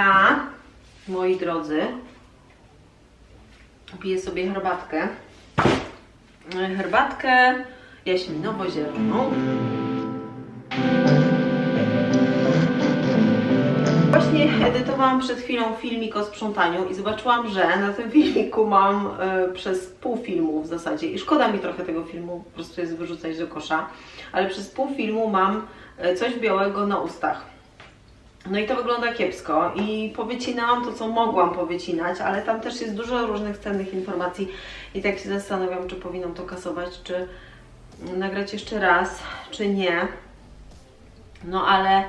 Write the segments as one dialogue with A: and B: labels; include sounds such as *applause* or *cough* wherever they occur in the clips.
A: sukienka, moi drodzy. Piję sobie herbatkę. E, Herbatkę jaśminowo-zieloną. Właśnie edytowałam przed chwilą filmik o sprzątaniu i zobaczyłam, że na tym filmiku mam e, przez pół filmu w zasadzie i szkoda mi trochę tego filmu, po prostu jest wyrzucać do kosza, ale przez pół filmu mam e, coś białego na ustach. No i to wygląda kiepsko i powycinałam to, co mogłam powycinać, ale tam też jest dużo różnych cennych informacji i tak się zastanawiam, czy powinnam to kasować, czy nagrać jeszcze raz, czy nie. No ale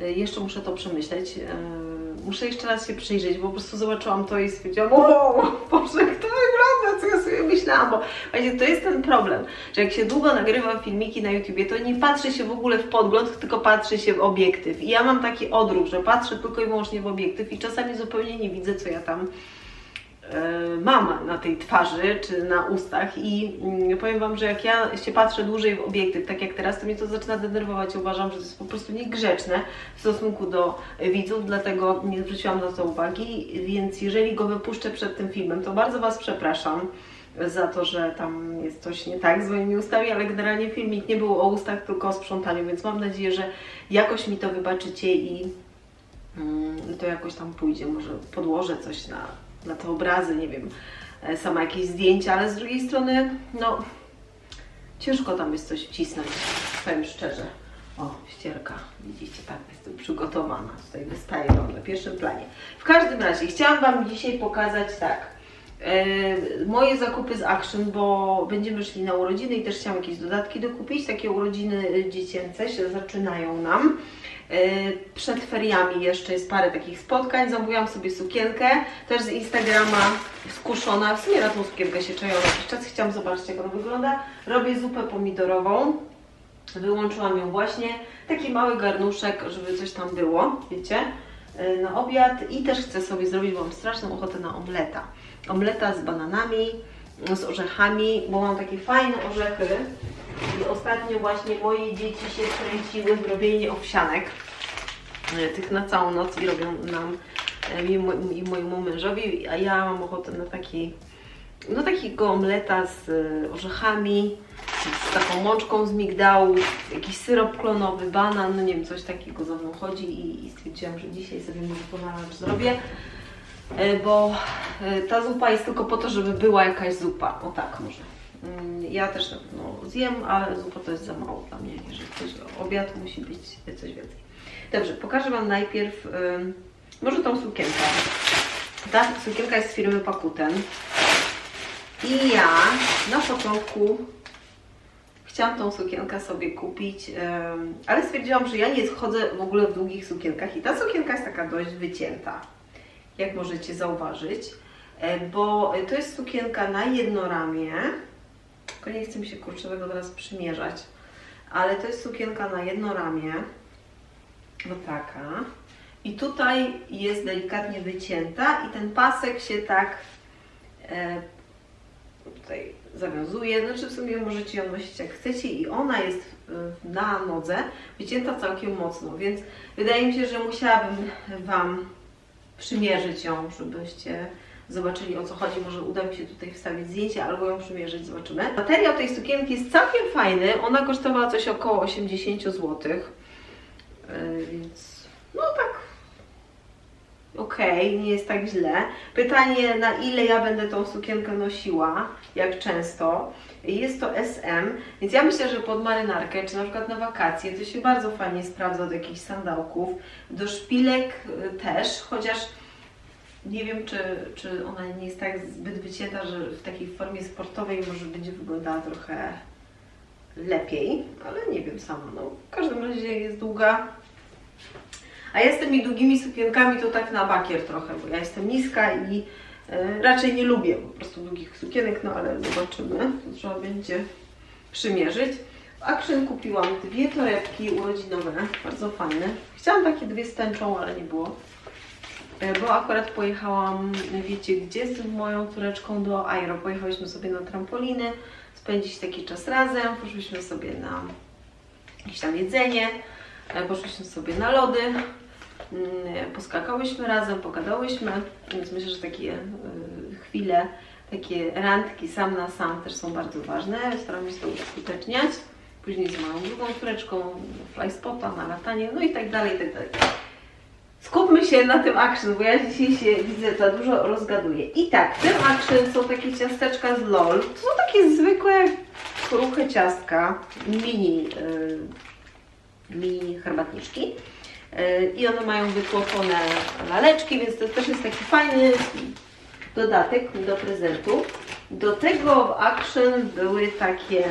A: y, jeszcze muszę to przemyśleć. Yy, Muszę jeszcze raz się przyjrzeć, bo po prostu zobaczyłam to i stwierdziłam, o *laughs* Boże, jak sobie myślałam, bo właśnie to jest ten problem, że jak się długo nagrywa filmiki na YouTubie, to nie patrzy się w ogóle w podgląd, tylko patrzy się w obiektyw. I ja mam taki odruch, że patrzę tylko i wyłącznie w obiektyw i czasami zupełnie nie widzę, co ja tam e, mam na tej twarzy czy na ustach i mm, powiem Wam, że jak ja się patrzę dłużej w obiektyw, tak jak teraz, to mnie to zaczyna denerwować. Uważam, że to jest po prostu niegrzeczne w stosunku do widzów, dlatego nie zwróciłam na to uwagi, więc jeżeli go wypuszczę przed tym filmem, to bardzo Was przepraszam za to, że tam jest coś nie tak z moimi ustami, ale generalnie filmik nie był o ustach, tylko o sprzątaniu, więc mam nadzieję, że jakoś mi to wybaczycie i mm, to jakoś tam pójdzie. Może podłożę coś na, na te obrazy, nie wiem, e, sama jakieś zdjęcia, ale z drugiej strony, no, ciężko tam jest coś wcisnąć, powiem szczerze. O, ścierka, widzicie, tak, jestem przygotowana, tutaj wystaje Wam na pierwszym planie. W każdym razie, chciałam Wam dzisiaj pokazać tak, moje zakupy z Action, bo będziemy szli na urodziny i też chciałam jakieś dodatki dokupić, takie urodziny e, dziecięce się zaczynają nam. E, Przed feriami jeszcze jest parę takich spotkań. Zamówiłam sobie sukienkę, też z Instagrama skuszona. W sumie na tą sukienkę się czają jakiś czas. Chciałam zobaczyć, jak ona wygląda. Robię zupę pomidorową. Wyłączyłam ją właśnie. Taki mały garnuszek, żeby coś tam było, wiecie, e, na obiad. I też chcę sobie zrobić, bo mam straszną ochotę na omleta. Omleta z bananami, z orzechami, bo mam takie fajne orzechy. I ostatnio właśnie moje dzieci się kręciły w robienie owsianek. e, Tych na całą noc i robią nam e, mo- i mojemu mężowi, a ja mam ochotę na taki, no takiego omleta z e, orzechami, z taką mączką z migdału, jakiś syrop klonowy, banan, no nie wiem, coś takiego za mną chodzi i, i stwierdziłam, że dzisiaj sobie może lunch zrobię. E, bo e, ta zupa jest tylko po to, żeby była jakaś zupa. O tak może. Mm, Ja też na pewno zjem, ale zupa to jest za mało dla mnie. Jeżeli ktoś obiad, musi być coś więcej. Dobrze, pokażę Wam najpierw ym, może tą sukienkę. Ta sukienka jest z firmy Pakuten. I ja na początku chciałam tą sukienkę sobie kupić, ym, ale stwierdziłam, że ja nie chodzę w ogóle w długich sukienkach i ta sukienka jest taka dość wycięta jak możecie zauważyć, e, bo to jest sukienka na jedno ramię, tylko nie chcę mi się kurczę tego teraz przymierzać, ale to jest sukienka na jedno ramię, no taka, i tutaj jest delikatnie wycięta i ten pasek się tak e, tutaj zawiązuje, znaczy w sumie możecie ją nosić jak chcecie i ona jest e, na nodze wycięta całkiem mocno, więc wydaje mi się, że musiałabym Wam przymierzyć ją, żebyście zobaczyli o co chodzi. Może uda mi się tutaj wstawić zdjęcie albo ją przymierzyć, zobaczymy. Materiał tej sukienki jest całkiem fajny. Ona kosztowała coś około 80 zł. Yy, więc no tak okej, nie jest tak źle. Pytanie na ile ja będę tą sukienkę nosiła, jak często. Jest to SM, więc ja myślę, że pod marynarkę, czy na przykład na wakacje, to się bardzo fajnie sprawdza do jakichś sandałków. Do szpilek y, też, chociaż nie wiem, czy, czy ona nie jest tak zbyt wycięta, że w takiej formie sportowej może będzie wyglądała trochę lepiej, ale nie wiem sama. No, w każdym razie jest długa. A ja z tymi długimi sukienkami to tak na bakier trochę, bo ja jestem niska i e, raczej nie lubię po prostu długich sukienek, no ale zobaczymy. To trzeba będzie przymierzyć. W Action kupiłam dwie torebki urodzinowe, bardzo fajne. Chciałam takie dwie z tęczą, ale nie było. E, Bo akurat pojechałam, wiecie gdzie, z moją córeczką do Aero. Pojechałyśmy sobie na trampoliny, spędzić taki czas razem, poszliśmy sobie na jakieś tam jedzenie, e, poszliśmy sobie na lody. Mm, poskakałyśmy razem, pogadałyśmy, więc myślę, że takie y, chwile, takie randki sam na sam też są bardzo ważne. Staram się to uskuteczniać. Później z moją drugą córeczką, fly spota, na latanie, no i tak dalej, i tak dalej. Skupmy się na tym action, bo ja dzisiaj się widzę za dużo rozgaduję. I tak, w tym action są takie ciasteczka z LOL. To są takie zwykłe, kruche ciastka, mini, yy, mini herbatniczki. I one mają wytłoczone laleczki, więc to też jest taki fajny dodatek do prezentu. Do tego w action były takie, yy,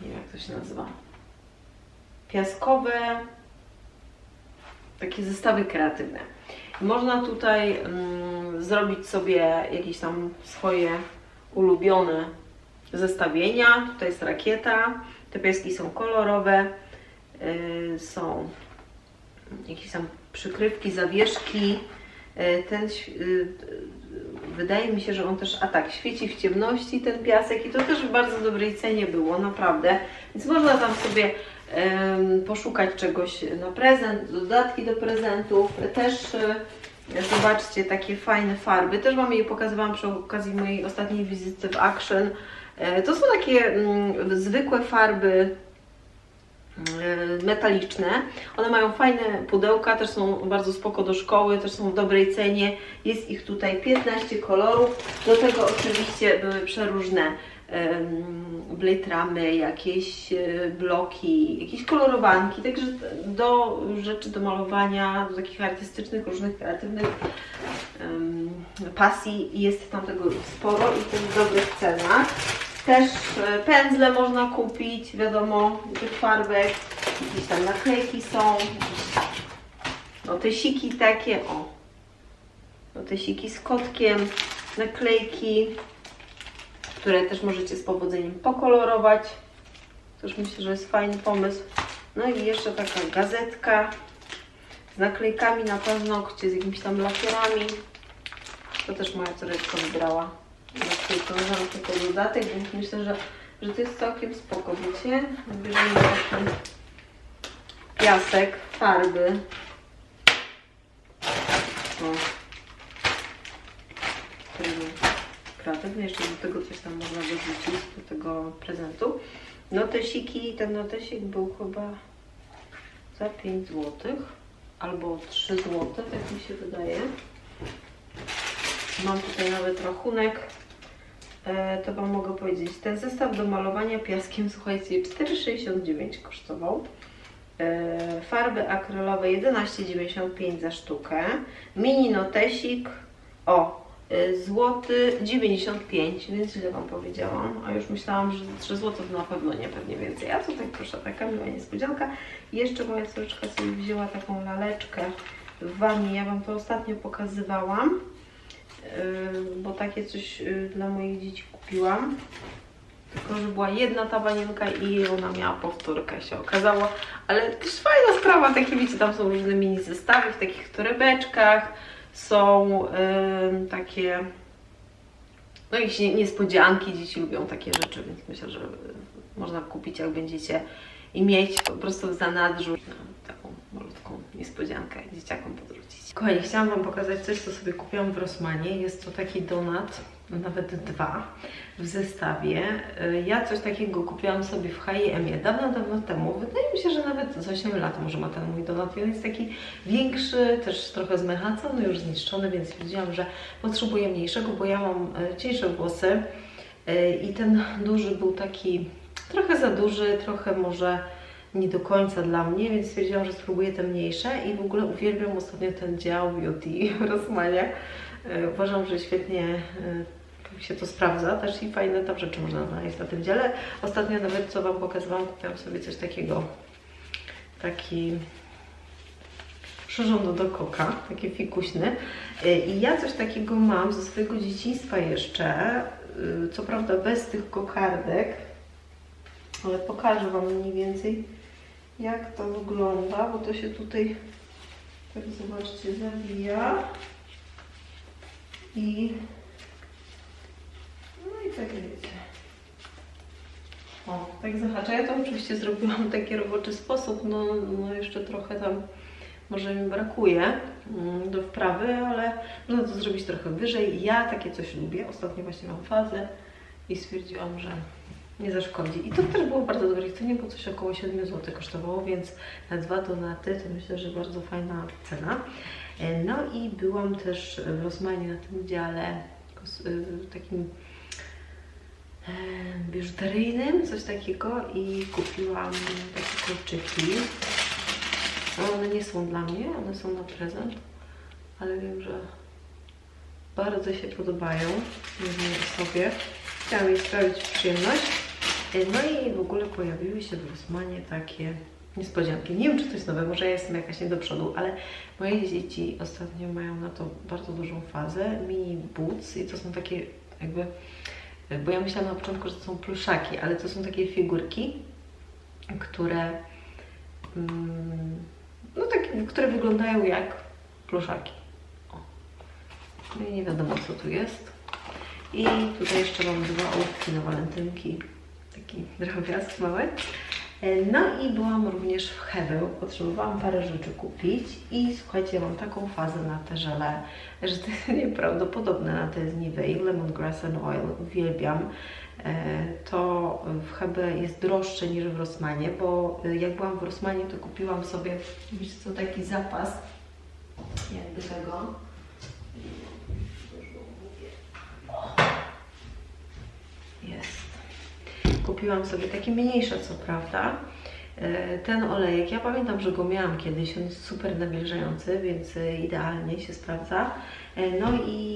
A: nie wiem jak to się nazywa, piaskowe, takie zestawy kreatywne. Można tutaj mm, zrobić sobie jakieś tam swoje ulubione zestawienia. Tutaj jest rakieta, te pieski są kolorowe, są jakieś tam przykrywki, zawieszki. Yy, ten, yy, wydaje mi się, że on też, a tak, świeci w ciemności ten piasek i to też w bardzo dobrej cenie było, naprawdę. Więc można tam sobie poszukać czegoś na prezent, dodatki do prezentów. Też zobaczcie takie fajne farby. Też Wam je pokazywałam przy okazji mojej ostatniej wizyty w Action. To są takie mm, zwykłe farby metaliczne. One mają fajne pudełka, też są bardzo spoko do szkoły, też są w dobrej cenie. Jest ich tutaj 15 kolorów. Do tego oczywiście były przeróżne em, blade ramy, jakieś e, bloki, jakieś kolorowanki, także do rzeczy do malowania, do takich artystycznych, różnych kreatywnych pasji jest tam tego sporo i to w dobrych cenach. Też e, pędzle można kupić, wiadomo, farbek, jakieś tam naklejki są, notesiki takie, o, notesiki z kotkiem, naklejki, które też możecie z powodzeniem pokolorować. Też myślę, że jest fajny pomysł. No i jeszcze taka gazetka z naklejkami na paznokcie, z jakimiś tam lakierami. To też moja córeczka wybrała. Naklejkowałam tylko dodatek, więc myślę, że, że to jest całkiem spoko, wiecie? Bierzemy taki piasek, farby. O. Kreatywny, jeszcze do tego coś tam można dorzucić, do tego prezentu. Notesiki, ten notesik był chyba za 5 zł albo 3 zł, tak mi się wydaje. Mam tutaj nawet rachunek. E, to Wam mogę powiedzieć. Ten zestaw do malowania piaskiem, słuchajcie, 4,69 kosztował. E, farby akrylowe 11,95 za sztukę. Mini notesik o e, złoty 95, więc źle Wam powiedziałam. A już myślałam, że 3 zł to na pewno nie, pewnie więcej. A tutaj proszę, taka miła niespodzianka. Jeszcze moja córeczka sobie wzięła taką laleczkę w wannie. Ja Wam to ostatnio pokazywałam. Yy, bo takie coś yy, dla moich dzieci kupiłam. Tylko, że była jedna ta wanienka i ona miała powtórkę, się okazało. Ale też fajna sprawa, takie wiecie, tam są różne mini zestawy w takich torebeczkach. Są yy, takie, no jakieś nie- niespodzianki, dzieci lubią takie rzeczy, więc myślę, że można kupić jak będziecie i mieć po prostu w zanadrzu no, taką malutką niespodziankę dzieciakom podrzucić. Kochani, chciałam Wam pokazać coś, co sobie kupiłam w Rossmanie. Jest to taki donat, nawet dwa w zestawie. Y, Ja coś takiego kupiłam sobie w H&M dawno, dawno temu. Wydaje mi się, że nawet z 8 lat może ma ten mój donat. I On jest taki większy, też trochę zmechacony, już zniszczony, więc stwierdziłam, że potrzebuję mniejszego, bo ja mam y, cieńsze włosy y, i ten duży był taki trochę za duży, trochę może nie do końca dla mnie, więc stwierdziłam, że spróbuję te mniejsze i w ogóle uwielbiam ostatnio ten dział beauty w *laughs* Rossmanie. E, Uważam, że świetnie e, się to sprawdza, też i fajne tam rzeczy można znaleźć na tym dziale. Ostatnio nawet, co Wam pokazywałam, kupiłam sobie coś takiego, taki przyrząd do koka, taki fikuśny. E, I ja coś takiego mam ze swojego dzieciństwa jeszcze, e, co prawda bez tych kokardek, ale pokażę Wam mniej więcej jak to wygląda, bo to się tutaj tak zobaczcie zawija i no i tak wiecie O, tak zahacza. Ja to oczywiście zrobiłam w taki roboczy sposób, no, no jeszcze trochę tam może mi brakuje mm, do wprawy, ale można to zrobić trochę wyżej. Ja takie coś lubię. Ostatnio właśnie mam fazę i stwierdziłam, że nie zaszkodzi. I to też było bardzo dobre cenie, bo coś około 7 zł kosztowało, więc na dwa donaty to myślę, że bardzo fajna cena. E, No i byłam też w Rosmanie na tym dziale y, takim e, biżuteryjnym, coś takiego i kupiłam takie kolczyki. One nie są dla mnie, one są na prezent, ale wiem, że bardzo się podobają osobie. Chciałam jej sprawić przyjemność. E, No i w ogóle pojawiły się w Rosmanie takie niespodzianki. Nie wiem, czy to jest nowe, może ja jestem jakaś nie do przodu, ale moje dzieci ostatnio mają na to bardzo dużą fazę. Mini boots i to są takie jakby, bo ja myślałam na początku, że to są pluszaki, ale to są takie figurki, które mm, no takie, które wyglądają jak pluszaki. No i nie wiadomo co tu jest. I tutaj jeszcze mam dwa ołówki na walentynki. Taki drobiazg mały. E, No i byłam również w Hevel. Potrzebowałam parę rzeczy kupić i słuchajcie, mam taką fazę na te żele, że to jest *laughs* nieprawdopodobne na te z Nivea Lemongrass and Oil. Uwielbiam. E, To w Hebe jest droższe niż w Rossmanie, bo e, jak byłam w Rossmanie, to kupiłam sobie, wiecie co, taki zapas jakby tego. Jest. Kupiłam sobie takie mniejsze, co prawda. E, Ten olejek, ja pamiętam, że go miałam kiedyś, on jest super nawilżający, więc e, idealnie się sprawdza. E, No i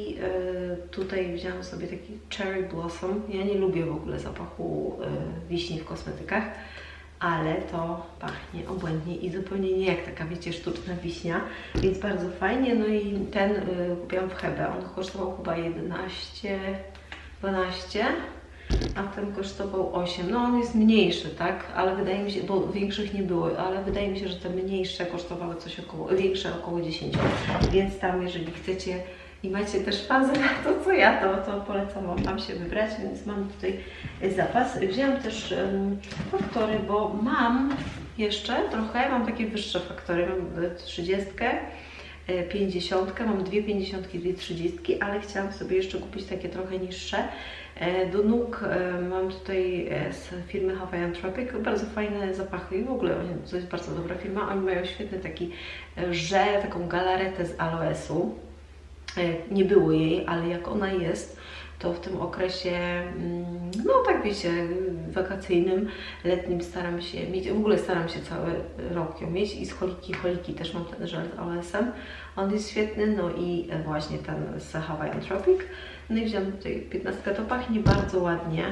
A: tutaj wzięłam sobie taki Cherry Blossom. Ja nie lubię w ogóle zapachu wiśni w kosmetykach, ale to pachnie obłędnie i zupełnie nie jak taka, wiecie, sztuczna wiśnia, więc bardzo fajnie. No i ten kupiłam w Hebe, on kosztował chyba 11, 12, a ten kosztował 8. No on jest mniejszy, tak, ale wydaje mi się, bo większych nie było, ale wydaje mi się, że te mniejsze kosztowały coś około, większe około 10, więc tam jeżeli chcecie i macie też fazę na to, co ja, to, to polecam Wam się wybrać, więc mam tutaj zapas. Wzięłam też um, faktory, bo mam jeszcze trochę, mam takie wyższe faktory, mam e, 30, e, 50, mam dwie 50, dwie 30, ale chciałam sobie jeszcze kupić takie trochę niższe. E, Do nóg e, mam tutaj e, z firmy Hawaiian Tropic bardzo fajne zapachy i w ogóle to jest bardzo dobra firma. Oni mają świetny taki e, żel, taką galaretę z aloesu. E, Nie było jej, ale jak ona jest, to w tym okresie, mm, no tak wiecie, wakacyjnym, letnim staram się mieć, w ogóle staram się cały rok ją mieć i z choliki, choliki też mam ten żel z aloesem. On jest świetny, no i właśnie ten z Hawaiian Tropic. No i wziąłam tutaj 15, to pachnie bardzo ładnie.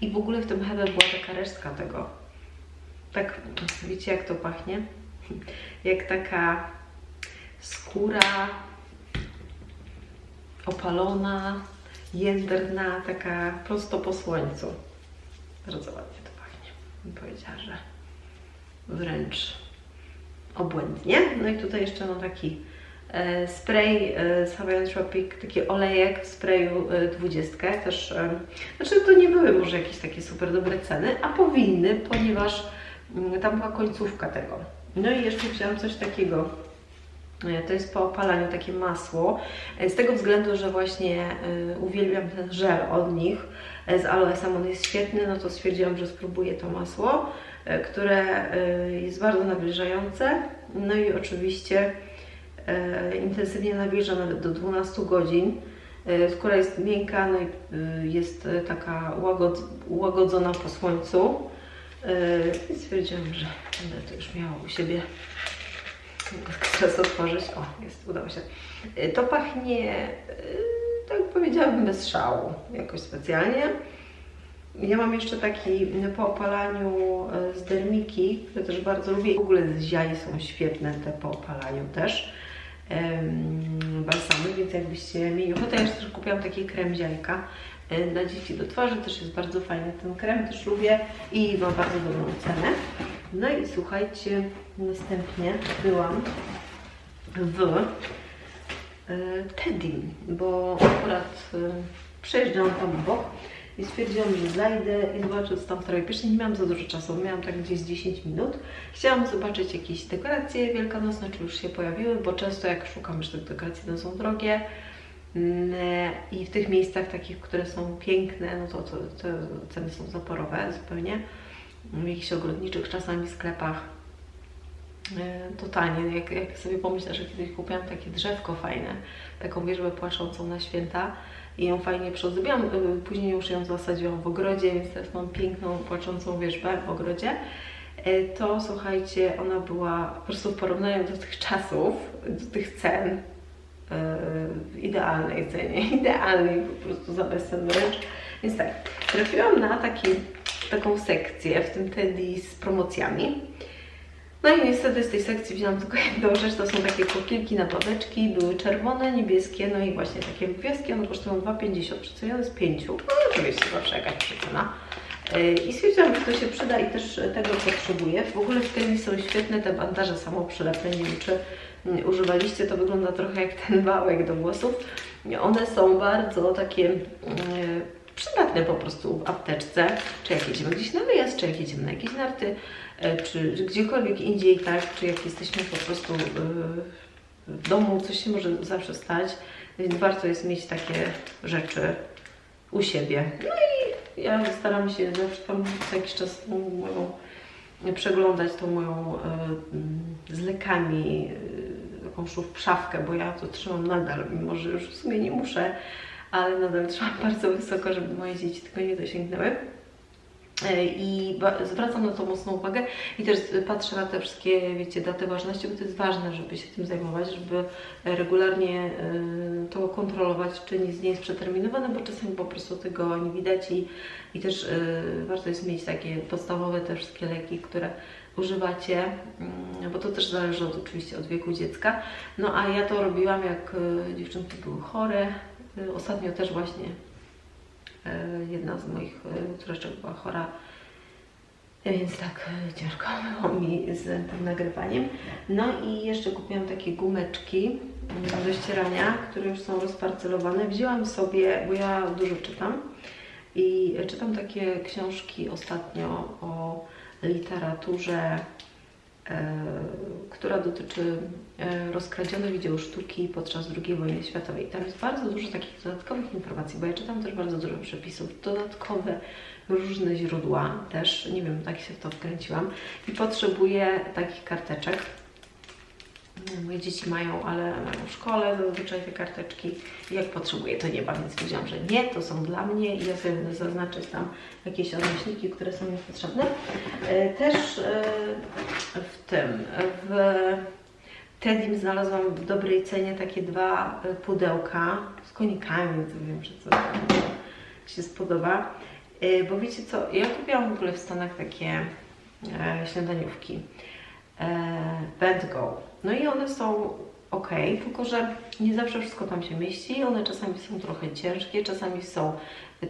A: I w ogóle w tym Hebe była taka resztka tego. Tak, wiecie jak to pachnie? *laughs* Jak taka skóra opalona, jędrna, taka prosto po słońcu. Bardzo ładnie to pachnie. Powiedziała, że wręcz obłędnie. No i tutaj jeszcze mam taki e, spray e, z Hawaiian Tropic, taki olejek w sprayu e, 20. Też, e, znaczy to nie były może jakieś takie super dobre ceny, a powinny, ponieważ mm, tam była końcówka tego. No i jeszcze wziąłam coś takiego. E, To jest po opalaniu takie masło. E, Z tego względu, że właśnie e, uwielbiam ten żel od nich e, z aloesem, on jest świetny, no to stwierdziłam, że spróbuję to masło, które jest bardzo nawilżające. No i oczywiście intensywnie nawilża nawet do 12 godzin. Skóra jest miękka, no i jest taka łagod, ułagodzona po słońcu. I stwierdziłam, że będę to już miała u siebie. Teraz otworzyć. O, jest, udało się. E, To pachnie, e, tak powiedziałabym, bez szału, jakoś specjalnie. Ja mam jeszcze taki po opalaniu e, z dermiki, które też bardzo lubię. W ogóle z ziai są świetne te po opalaniu też. Balsamy, więc jakbyście mieli ochotę, ja jeszcze kupiłam taki krem ziajka dla dzieci do twarzy, też jest bardzo fajny ten krem, też lubię i ma bardzo dobrą cenę. No i słuchajcie, następnie byłam w e, Teddy, bo akurat e, przejeżdżałam tam obok i stwierdziłam, że zajdę i zobaczę, co tam w. Pierwszy nie miałam za dużo czasu, miałam tak gdzieś 10 minut. Chciałam zobaczyć jakieś dekoracje wielkanocne, czy już się pojawiły, bo często jak szukam już tych dekoracji, to są drogie. Mm, I w tych miejscach takich, które są piękne, no to, to, to ceny są zaporowe zupełnie. W jakichś ogrodniczych czasami sklepach e, totalnie. Jak, jak sobie pomyślę, że kiedyś kupiłam takie drzewko fajne, taką wierzbę płaczącą na święta i ją fajnie przyozdobiłam, e, później już ją zasadziłam w ogrodzie, więc teraz mam piękną płaczącą wierzbę w ogrodzie. E, To słuchajcie, ona była po prostu w porównaniu do tych czasów, do tych cen, w idealnej cenie, *laughs* idealnej po prostu za bezcenną rzecz. Więc tak, trafiłam na taki, taką sekcję w tym Teddy z promocjami. No i niestety z tej sekcji wzięłam tylko jedną rzecz, to są takie kokilki na babeczki, były czerwone, niebieskie, no i właśnie takie wieski, one kosztują 2,50, przecenione z 5. No oczywiście zawsze jakaś przecena. Yy, I stwierdziłam, że to się przyda i też tego potrzebuję. W ogóle w Teddy są świetne te bandaże samoprzylepne, nie wiem czy używaliście, to wygląda trochę jak ten wałek do włosów. One są bardzo takie yy, przydatne po prostu w apteczce, czy jak jedziemy gdzieś na wyjazd, czy jak jedziemy na jakieś narty, e, czy gdziekolwiek indziej, tak, czy jak jesteśmy po prostu e, w domu, coś się może zawsze stać, więc warto jest mieć takie rzeczy u siebie. No i ja staram się zawsze tam jakiś czas tą moją przeglądać tą moją e, mm, z lekami taką szuf- szafkę, bo ja to trzymam nadal, mimo że już w sumie nie muszę, ale nadal trzymam *laughs* bardzo wysoko, żeby moje dzieci tego nie dosięgnęły. E, I zwracam na to mocną uwagę i też patrzę na te wszystkie, wiecie, daty ważności, bo to jest ważne, żeby się tym zajmować, żeby regularnie e, to kontrolować, czy nic nie jest przeterminowane, bo czasami po prostu tego nie widać i, i też e, warto jest mieć takie podstawowe te wszystkie leki, które używacie, mm, bo to też zależy od, oczywiście od wieku dziecka. No a ja to robiłam, jak e, dziewczynki były chore. E, Ostatnio też właśnie e, jedna z moich córeczek była chora, więc tak ciężko *laughs* było mi z tym nagrywaniem. No i jeszcze kupiłam takie gumeczki mm, do ścierania, które już są rozparcelowane. Wzięłam sobie, bo ja dużo czytam i czytam takie książki ostatnio o literaturze, e, która dotyczy e, rozkradzionych dzieł sztuki podczas II wojny światowej. Tam jest bardzo dużo takich dodatkowych informacji, bo ja czytam też bardzo dużo przepisów, dodatkowe różne źródła też, nie wiem, tak się w to wkręciłam i potrzebuję takich karteczek. Moje dzieci mają, ale w szkole zazwyczaj te karteczki. Jak potrzebuję, to nie ma, więc powiedziałam, że nie, to są dla mnie i ja sobie będę zaznaczyć tam jakieś odnośniki, które są mi potrzebne. E, Też e, w tym, w Tedim znalazłam w dobrej cenie takie dwa e, pudełka z konikami, to wiem, że co się spodoba. Bo wiecie co, ja kupiłam w ogóle w Stanach takie śniadaniówki. Band Go. No i one są ok, tylko że nie zawsze wszystko tam się mieści. One czasami są trochę ciężkie, czasami są.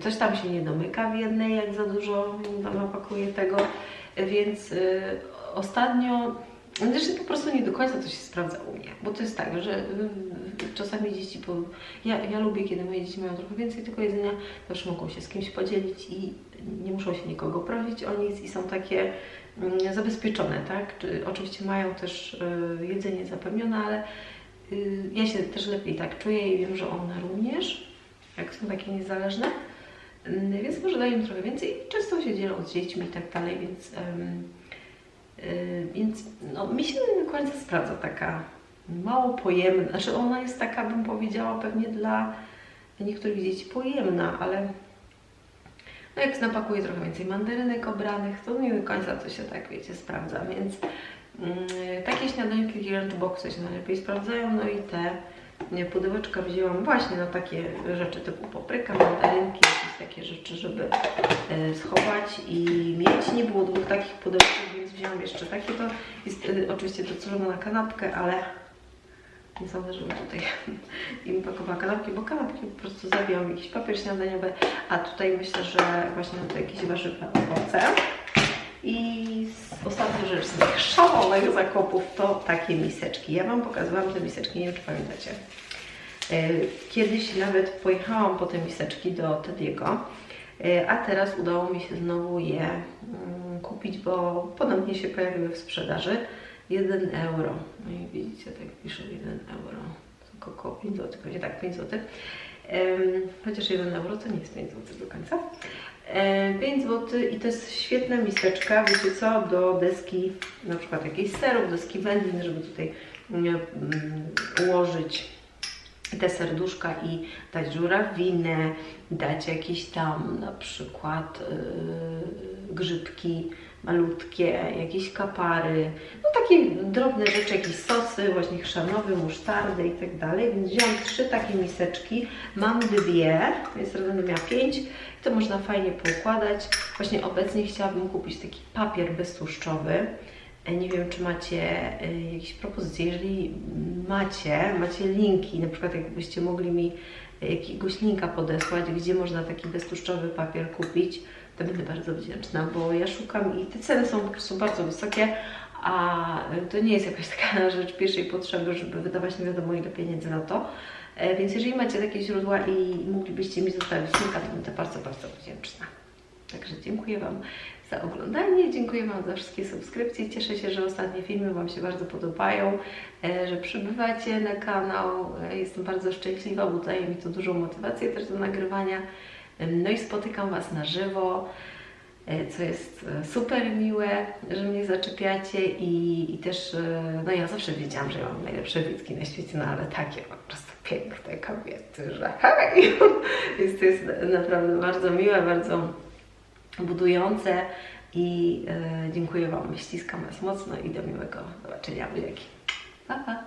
A: Coś tam się nie domyka w jednej, jak za dużo tam napakuje tego, więc y, ostatnio. Zresztą po prostu nie do końca to się sprawdza u mnie, bo to jest tak, że y, czasami dzieci, po, ja, ja lubię, kiedy moje dzieci mają trochę więcej tego jedzenia, też mogą się z kimś podzielić i nie muszą się nikogo prosić o nic i są takie zabezpieczone, tak? Czy, oczywiście mają też y, jedzenie zapewnione, ale y, ja się też lepiej tak czuję i wiem, że one również, jak są takie niezależne, Mm, więc może daję trochę więcej i często się dzielą z dziećmi i tak dalej, więc, y, więc no, mi się do końca sprawdza taka mało pojemna, znaczy ona jest taka, bym powiedziała, pewnie dla niektórych dzieci pojemna, ale no jak napakuję trochę więcej mandarynek obranych, to nie do końca to się tak, wiecie, sprawdza, więc mm, takie śniadaniówki lunchboxy się najlepiej sprawdzają, no i te pudełeczka wzięłam właśnie na takie rzeczy typu papryka, mandarynki, jakieś takie rzeczy, żeby e, schować i mieć. Nie było dwóch takich pudełków, więc wzięłam jeszcze takie. To jest e, oczywiście docelowe na kanapkę, ale nie żebym tutaj *laughs* im pakowała kanapki, bo kanapki po prostu zabijam jakiś papier śniadaniowy, a tutaj myślę, że właśnie to jakieś warzywa, owoce. I ostatnia rzecz z tych szalonych zakupów to takie miseczki. Ja Wam pokazywałam te miseczki, nie wiem czy pamiętacie. E, Kiedyś nawet pojechałam po te miseczki do Tediego E, A teraz udało mi się znowu je mm, kupić, bo ponownie się pojawiły w sprzedaży. 1 euro. No i widzicie, tak pisze 1 euro. To około 5 zł, pewnie tak, 5 zł. Chociaż 1 euro to nie jest 5 zł do końca. E, 5 zł i to jest świetna miseczka, wiecie co, do deski na przykład jakiejś serów, deski wędlin, żeby tutaj mm, ułożyć te serduszka i dać żurawinę, dać jakieś tam na przykład yy, grzybki malutkie, jakieś kapary, no takie drobne rzeczy, jakieś sosy, właśnie chrzanowy, musztardy i tak dalej. Więc wziąłam trzy takie miseczki, mam dwie, więc będę miała pięć. I to można fajnie poukładać. Właśnie obecnie chciałabym kupić taki papier beztłuszczowy. E, Nie wiem, czy macie e, jakieś propozycje. Jeżeli macie, macie linki, na przykład jakbyście mogli mi jakiegoś linka podesłać, gdzie można taki beztłuszczowy papier kupić, to będę bardzo wdzięczna, bo ja szukam i te ceny są po prostu bardzo wysokie, a to nie jest jakaś *laughs* taka rzecz pierwszej potrzeby, żeby wydawać nie wiadomo ile pieniędzy na to. E, Więc jeżeli macie takie źródła i moglibyście mi zostawić linka, to będę bardzo, bardzo wdzięczna. Także dziękuję Wam za oglądanie, dziękuję Wam za wszystkie subskrypcje. Cieszę się, że ostatnie filmy Wam się bardzo podobają, e, że przybywacie na kanał. E, Jestem bardzo szczęśliwa, bo daje mi to dużą motywację też do nagrywania. No i spotykam Was na żywo, co jest e, super miłe, że mnie zaczepiacie i, i też, e, no ja zawsze wiedziałam, że ja mam najlepsze widzki na świecie, no ale takie po prostu piękne kobiety, że hej! *laughs* Więc to jest naprawdę bardzo miłe, bardzo budujące i e, dziękuję Wam. Ściskam Was mocno i do miłego zobaczenia. Buziaki. Pa, pa.